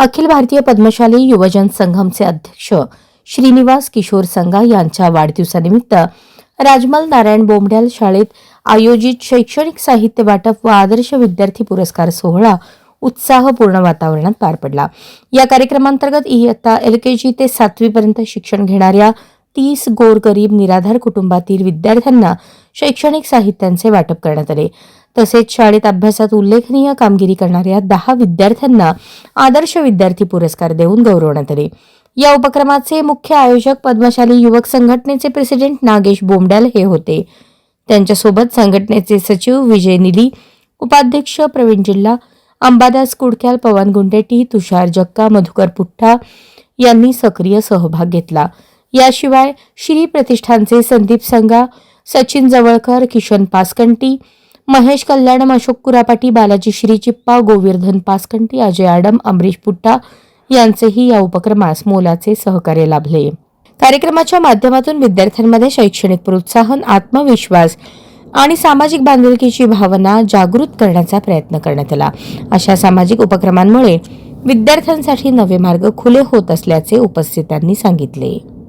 अखिल भारतीय पद्मशाली युवजन संघमचे अध्यक्ष श्रीनिवास किशोर संघा यांच्या वाढदिवसानिमित्त राजमल नारायण बोंबड्याल शाळेत आयोजित शैक्षणिक साहित्य वाटप व आदर्श विद्यार्थी पुरस्कार सोहळा उत्साहपूर्ण वातावरणात पार पडला. या कार्यक्रमांतर्गत इयत्ता एल के जी ते सातवीपर्यंत शिक्षण घेणाऱ्या तीस गोरगरीब निराधार कुटुंबातील विद्यार्थ्यांना शैक्षणिक साहित्यांचे वाटप करण्यात आले. तसेच शाळेत अभ्यासात उल्लेखनीय कामगिरी करणाऱ्या दहा विद्यार्थ्यांना आदर्श विद्यार्थी पुरस्कार देऊन गौरवण्यात आले. या उपक्रमाचे मुख्य आयोजक पद्मशाली युवक संघटनेचे प्रेसिडेंट नागेश बोमड्याल हे होते. त्यांच्यासोबत संघटनेचे सचिव विजय निली उपाध्यक्ष प्रवीण जिल्हा अंबादास कुडक्याल पवन गुंडेटी तुषार जक्का मधुकर पुठ्ठा यांनी सक्रिय सहभाग घेतला. याशिवाय श्री प्रतिष्ठानचे संदीप संगा सचिन जवळकर किशन पासकंटी महेश कल्याणम अशोक कुरापाटी बालाजी श्री चिप्पा गोविर्धन पासकंटी अजय आडम अमरीश पुट्टा यांचेही या उपक्रमास मोलाचे सहकार्य लाभले. कार्यक्रमाच्या माध्यमातून विद्यार्थ्यांमध्ये शैक्षणिक प्रोत्साहन आत्मविश्वास आणि सामाजिक बांधिलकीची भावना जागृत करण्याचा प्रयत्न करण्यात आला. अशा सामाजिक उपक्रमांमुळे विद्यार्थ्यांसाठी नवे मार्ग खुले होत असल्याचे उपस्थितांनी सांगितले.